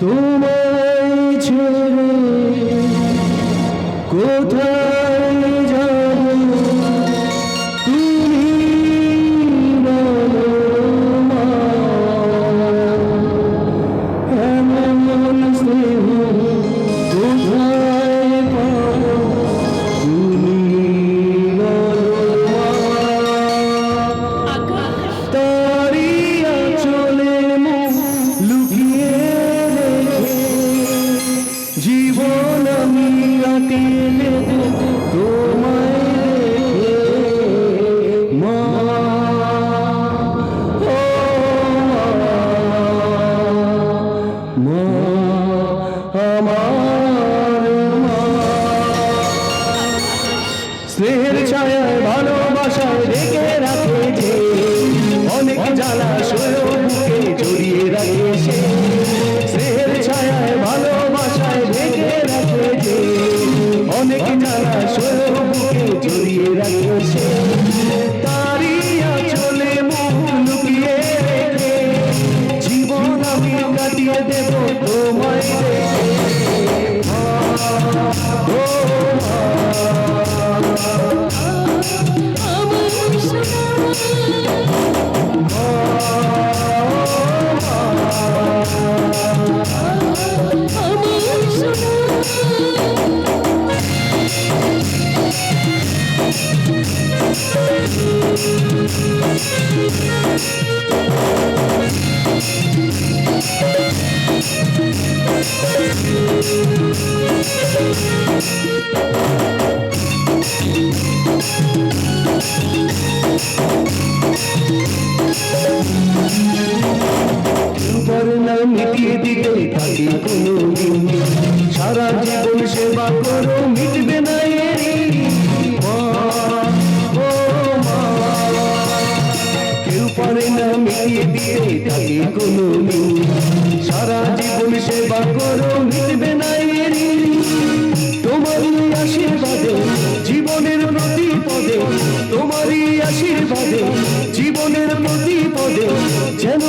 তোমায় ছেড়ে কোথায় স্নেহের ছায় ভালোবাসা মিটিয়ে দিতে থাকি কোনো দিন দিয়ে তাকে কোনো সারা জীবন সেবা করো মিটবে না এরি তোমারই আশীর্বাদে জীবনের নদী পদে তোমারই আশীর্বাদে, জীবনের প্রতি পদে যেন